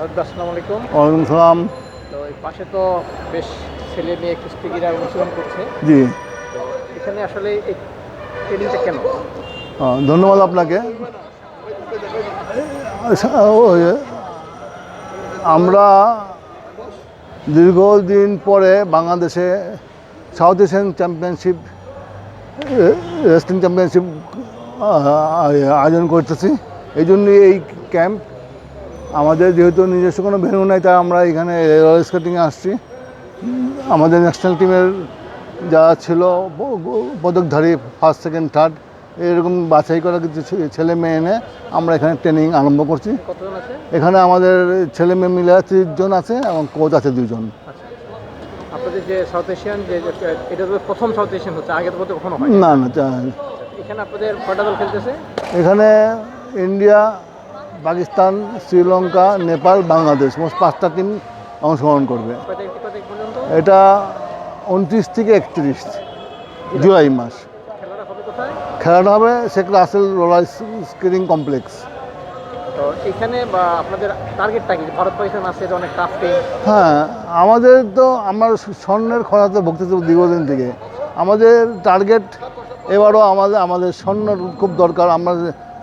আসসালামু আলাইকুম। ওয়ালাইকুম সালাম। তো এই পাশে তো বেশ ছেলে মেয়ে কুস্তিগিরা অনুশীলন করছে। জি। তো এখানে আসলে এই ট্রেনিংটা কেন? ধন্যবাদ আপনাকে। আমরা দীর্ঘদিন পরে বাংলাদেশে South Asian championship wrestling championship আয়োজন করতেছি। এই জন্য এই ক্যাম্প আমাদের যেহেতু নিজস্ব কোনো ভেনু নাই তাই আমরা এখানে রয়্যাল স্কেটিংয়ে আসছি। আমাদের ন্যাশনাল টিমের যারা ছিল পদকধারী ফার্স্ট সেকেন্ড থার্ড এরকম বাছাই করা কিছু ছেলে মেয়ে এনে আমরা এখানে ট্রেনিং আরম্ভ করছি। এখানে আমাদের ছেলে মেয়ে মিলে জন আছে এবং কোচ আছে দুজন। আচ্ছা। আপনাদের যে সাউথ এশিয়ান যে এটা তো প্রথম সাউথ এশিয়ান হচ্ছে আগে তো কখনো হয় না না এখানে আপনাদের কয়টা দল খেলতেছে? এখানে ইন্ডিয়া পাকিস্তান শ্রীলঙ্কা নেপাল বাংলাদেশ মোট পাঁচটা টিম অংশগ্রহণ করবে। এটা উনত্রিশ থেকে একত্রিশ জুলাই মাস। খেলাটা হবে Sheikh Russel roller skating complex. তো এখানে আপনাদের টার্গেটটা কি? ভারত পাকিস্তান আছে অনেক টাফ হ্যাঁ আমাদের তো আমার স্বর্ণের খরাতে ভুগতেছে দীর্ঘদিন থেকে। আমাদের টার্গেট এবারও আমাদের আমাদের স্বর্ণর খুব দরকার। আমরা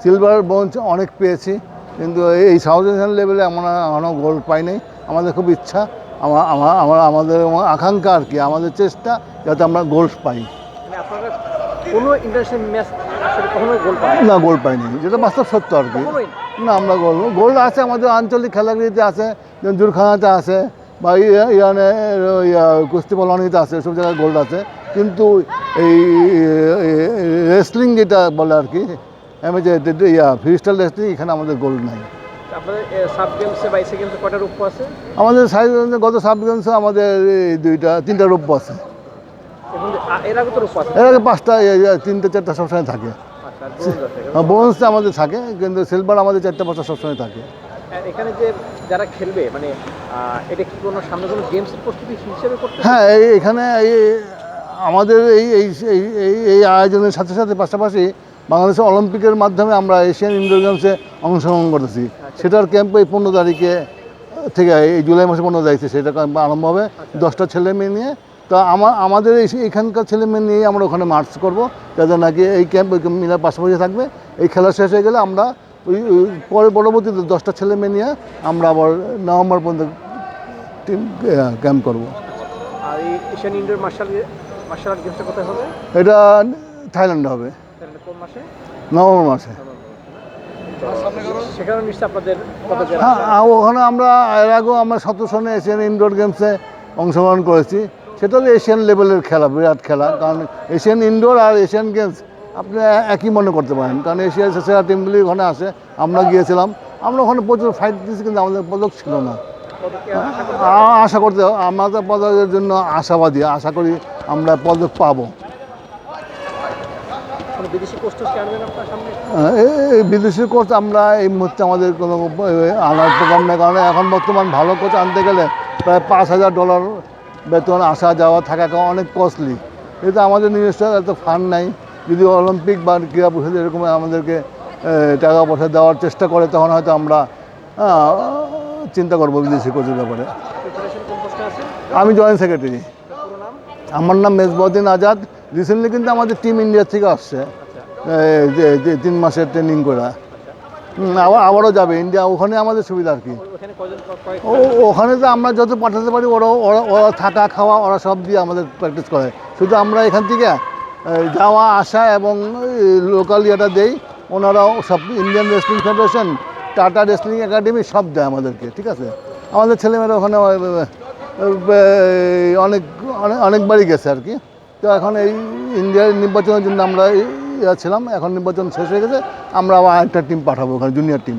সিলভার ব্রোঞ্জ অনেক পেয়েছি। কিন্তু এই সাউথ এশিয়ান লেভেলে আমরা এখনও গোল্ড পাইনি। আমাদের খুব ইচ্ছা আমার আমার আমাদের আকাঙ্ক্ষা আর কি আমাদের চেষ্টা যাতে আমরা গোল্ড পাই। মানে কোনো ইন্টারন্যাশনাল ম্যাচ গোল না গোল্ড পাইনি। যেটা বাস্তব সত্য আর কি। না। আমরা গোল্ড গোল্ড আছে আমাদের আঞ্চলিক খেলাগুলিতে আছে যেমন জুরখানাতে আছে বা ই- ইরানের ইয়া, কুস্তি পলানিতে আছে সব জায়গায় গোল্ড আছে। কিন্তু এই রেসলিং যেটা বলে আর কি ইয়া ফ্রিস্টাইল রেসলিং এখানে আমাদের গোল্ড নাই। গেমসে গেমসে আমাদের গত সাব গেমসে আমাদের এই দুইটা তিনটা রূপ আছে। এর আগে পাঁচটা তিনটে চারটা সবসময় থাকে। আচ্ছা bronze আছে। ব্রোঞ্জটা আমাদের থাকে কিন্তু সিলভার আমাদের চারটা পাঁচটা সবসময় থাকে। এখানে যে যারা খেলবে মানে এটা কি কোনো সামনে কোনো গেমসের প্রস্তুতি হিসেবে করতে হ্যাঁ এই এখানে এই আমাদের এই- এই এই আয়োজনের সাথে সাথে পাশাপাশি বাংলাদেশের অলিম্পিকের মাধ্যমে আমরা এশিয়ান ইনডোর গেমসে অংশগ্রহণ করতেছি। সেটার ক্যাম্প এই পনেরো তারিখে থেকে এই জুলাই মাসে পনেরো তারিখে সেটা ক্যাম্প আরম্ভ হবে। দশটা ছেলে মেয়ে নিয়ে। তো আমার আমাদের এই এখানকার ছেলে মেয়ে নিয়ে আমরা ওখানে মার্চ করব। যাতে নাকি এই ক্যাম্প ওই মিলার পাশাপাশি থাকবে। এই খেলা শেষ হয়ে গেলে আমরা ওই পরে পরবর্তীতে দশটা ছেলে মেয়ে নিয়ে আমরা আবার নভেম্বর পর্যন্ত টিম ক্যাম্প করব। আর এই Asian indoor martial martial art গেমসটা কোথায় হবে? এটা থাইল্যান্ডে হবে। কোন মাসে? নভেম্বর মাসে। হ্যাঁ ওখানে আমরা এর আগেও আমরা সতেরো সনে এশিয়ান ইনডোর গেমসে অংশগ্রহণ করেছি। সেটা তো এশিয়ান লেভেলের খেলা বিরাট খেলা। কারণ এশিয়ান ইনডোর আর এশিয়ান গেমস আপনি একই মনে করতে পারেন। কারণ এশিয়ার সেরা টিমগুলি ওখানে আসে আমরা গিয়েছিলাম। আমরা ওখানে প্রচুর ফাইট দিয়েছি কিন্তু আমাদের পদক ছিল না। আশা করতে আমাদের পদকের জন্য আশাবাদী। আশা করি আমরা পদক পাবো। বিদেশি কোচ আমরা এই মুহূর্তে আমাদের কোনো আনার প্রোগ্রাম নেই। কারণ এখন বর্তমান ভালো কোচ আনতে গেলে প্রায় পাঁচ হাজার ডলার বেতন আসা যাওয়া থাকা অনেক কস্টলি কিন্তু আমাদের নিজস্ব এত ফান্ড নাই। যদি অলিম্পিক বা ক্রীড়া পরিষদ এরকম আমাদেরকে টাকা পয়সা দেওয়ার চেষ্টা করে তখন হয়তো আমরা চিন্তা করব বিদেশি কোচের ব্যাপারে। আমি জয়েন্ট সেক্রেটারি আমার নাম মেজবউদ্দিন আজাদ। রিসেন্টলি কিন্তু আমাদের টিম ইন্ডিয়া থেকে আসছে। তিন মাসের ট্রেনিং করা। আবার আবারও যাবে। ইন্ডিয়া ওখানে আমাদের সুবিধা আর কি। ওখানে তো আমরা যত পাঠাতে পারি ওরা ওরা ওরা থাকা খাওয়া ওরা সব দিয়ে আমাদের প্র্যাকটিস করে। শুধু আমরা এখান থেকে যাওয়া আসা এবং লোকাল ইয়েটা দেই ওনারাও সব Indian wrestling federation Tata wrestling academy সব দেয় আমাদেরকে ঠিক আছে? আমাদের ছেলেমেয়েরা ওখানে অনেক অনেকবারই গেছে আর কি। তো এখন এই ইন্ডিয়ার নির্বাচনের জন্য আমরা ছিলাম, এখন নির্বাচন শেষ হয়ে গেছে, আমরা আবার আরেকটা টিম পাঠাবো ওখানে জুনিয়র টিম